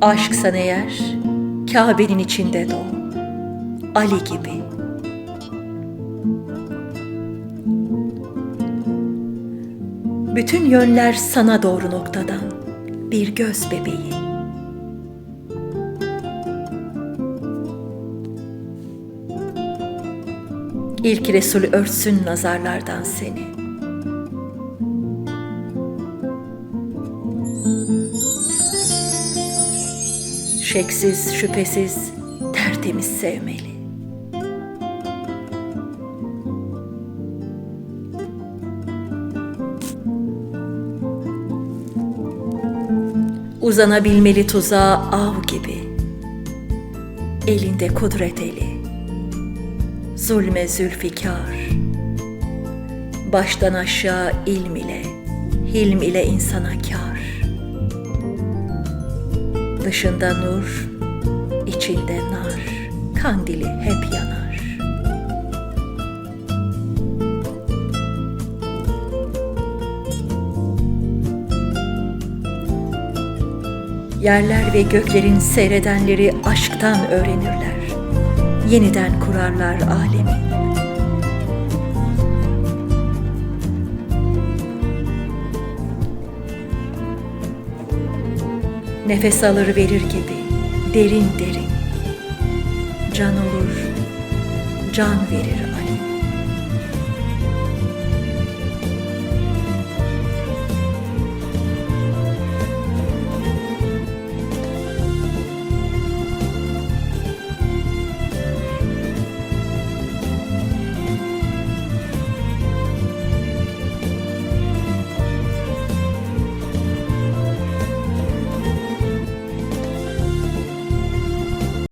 Aşksan eğer Kabe'nin içinde doğ. Ali gibi. Bütün yönler sana doğru noktadan bir göz bebeği. İlk Resul örtsün nazarlardan seni. Şeksiz, şüphesiz, tertemiz sevmeli. Uzanabilmeli tuzağa av gibi. Elinde kudret eli. Zulme zülfikar. Baştan aşağı ilm ile, hilm ile insana kar. Dışında nur, içinde nar, kandili hep yanar. Yerler ve göklerin seyredenleri aşktan öğrenirler. Yeniden kurarlar alemi. Nefes alır verir gibi. Derin derin. Can olur, can verir